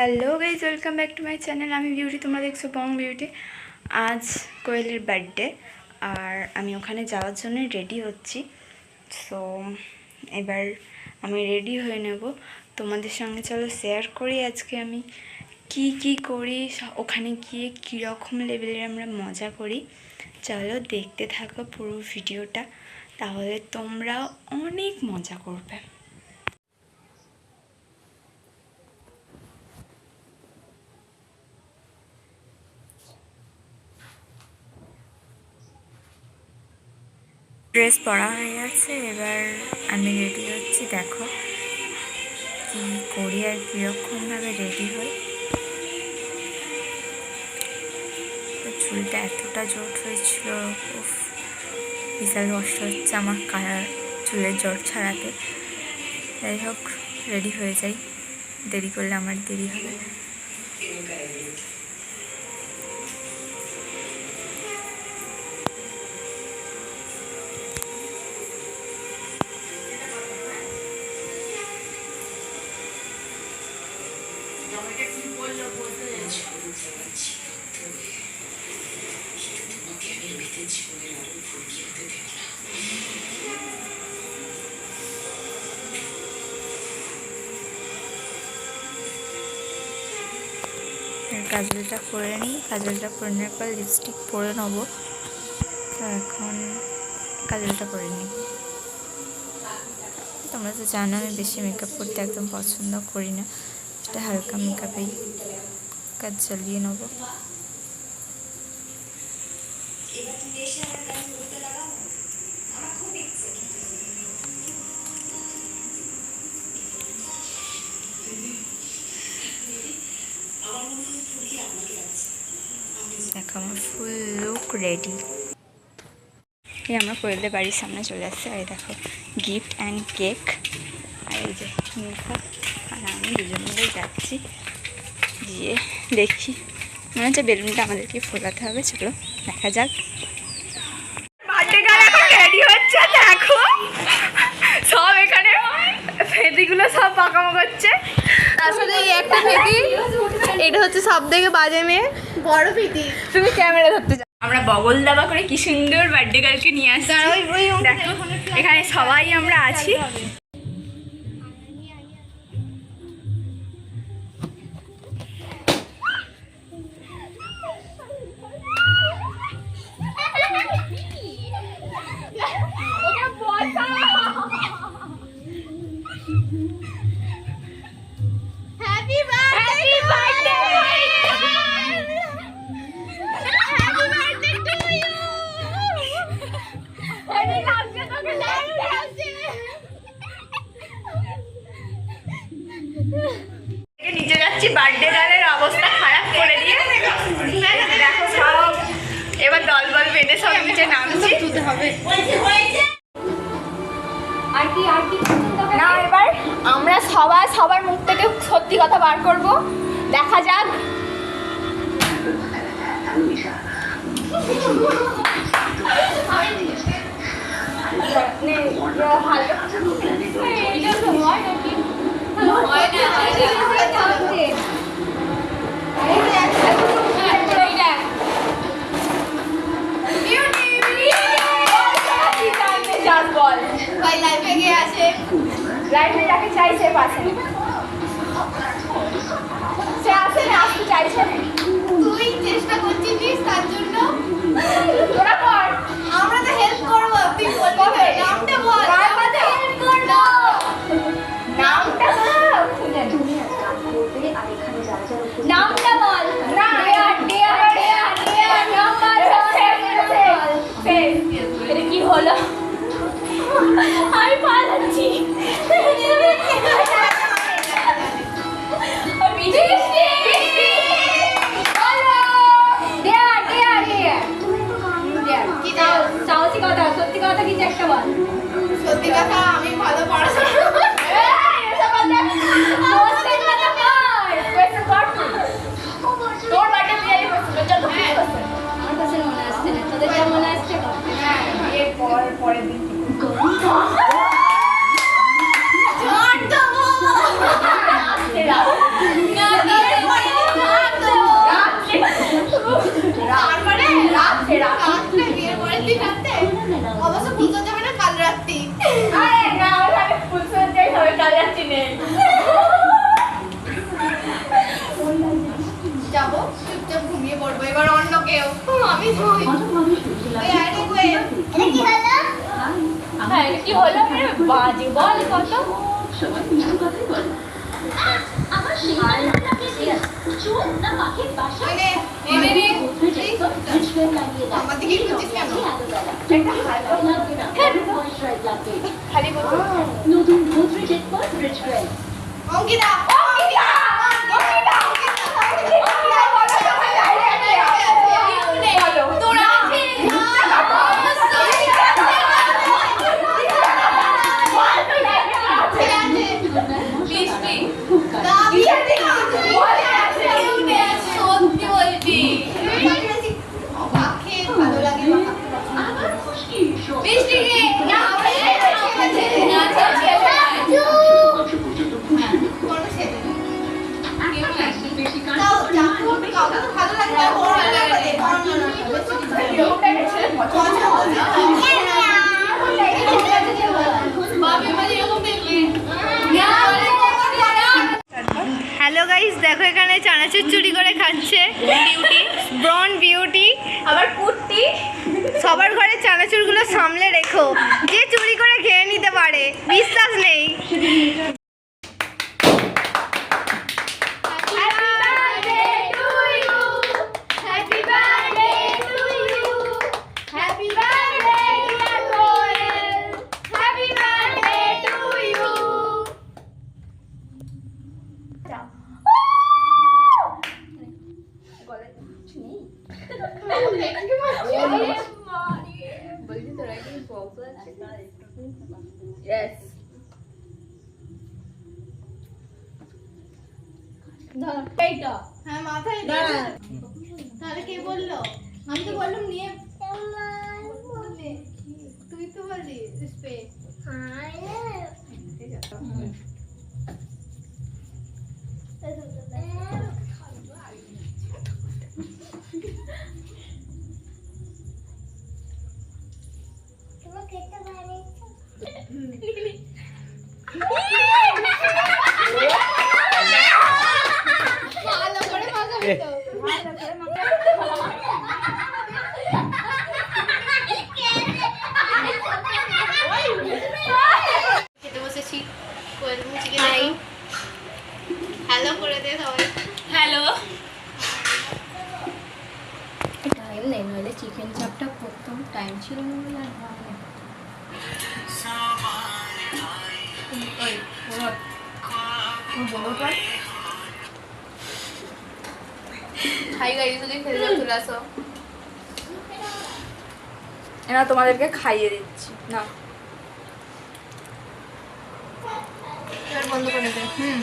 Hello guys, welcome back to my channel. আমি বিউটি, তোমরা দেখছ বং বিউটি। আজ কোয়েলের বার্থডে, আর আমি ওখানে যাওয়ার জন্য রেডি হচ্ছি। সো, এবার আমি রেডি হয়ে নেব। তোমাদের সঙ্গে চলো শেয়ার করি আজকে আমি কি কি করি, ওখানে গিয়ে কীরকম লেভেলের আমরা মজা করি। চলো দেখতে থাকো পুরো ভিডিওটা, তাহলে তোমরা অনেক মজা করবে। ড্রেস পরা হয়ে গেছে, এবার আমি রেডি হচ্ছি, দেখো কি করি আর কীরকমভাবে রেডি হই। চুলটা এতটা জট হয়েছিল, উফ, বিশাল কষ্ট হচ্ছে আমার কালার, চুলের জট ছাড়াতে। যাই হোক রেডি হয়ে যাই, দেরি করলে আমার দেরি হবে। কাজলটা করে নিই। কাজলটা করে নেওয়ার পর লিপস্টিক পরে নেব। তো এখন কাজলটা করে নিই। তোমরা তো জানো, আমি বেশি মেকআপ করতে একদম পছন্দ করি না। এটা হালকা মেকআপেই কাজ চালিয়ে নেব। রেডি এই আমরা কোয়েলদের বাড়ির সামনে চলে আসছে আর দেখো গিফট অ্যান্ড কেক আর এই যে নীলফা আর আমি দুজন মিলেই যাচ্ছি গিয়ে দেখি। মনে হচ্ছে বেলুনটা আমাদেরকে ফোলাতে হবে চলো দেখা যাক। বার্থডে গার্ল এখন রেডি হচ্ছে দেখো। সব এখানে ফেদিগুলো সব পাকামো করছে। তার সাথে এই একটা এটা হচ্ছে সব থেকে বাজে মেয়ে। বড় ফেটি তুমি ক্যামেরা ধরতে আমরা বগল দাবা করে কি সুন্দর বার্থডে গার্লকে নিয়ে আসছি। দেখো এখানে সবাই আমরা আছি। নিচে যাচ্ছি বার্থডে গার্লের অবস্থা খারাপ করে দিয়ে। দেখো সব এবার দল বল বেঁধে সব নিচে নামছি। আর কি না এবার আমরা সবাই সবার মুখ থেকে সত্যি কথা বার করব। দেখা যাক। এটা লাইফে যাকে চাই সে পাশে সে আসে না আসতে চাইছে তুই চেষ্টা করছিস তার জন্য তোরা কর আমরা তো হেল্প করব তুই বলবি নামটা বল আমরা হেল্প করব নামটা বল তুমি একটা নামটা বল না হলো আমি Iya, এবার অন্য কেউ। আমি হ্যাঁ কি হলো? আরে বাজে বল কত। খালি নতুন গোদরেজ এরপর রিচ গ্রেড অঙ্কিতা। অঙ্কিতা অঙ্কিতা সামলে রেখো। যে চুরি করে খেয়ে নিতে পারে বিশ্বাস নেই। হ্যাঁ মাথায় তাহলে কে বলল? আমি তো বললাম নিয়ে। তুই তো বললি স্প্রে ভালো করে মাখাবি তো ভালো করে খেতে বসেছি হ্যালো করে দে সবাই। হ্যালো টাইম নেই নইলে চিকেন চাপটা করতাম। টাইম ছিল না বলে আর হয়নি। ওই, ওর, ওর বড় পার। হাই গাইস যদি খেতে যাও চলে আসো। এরা তোমাদেরকে খাইয়ে দিচ্ছি। না বন্ধ করে দে হুম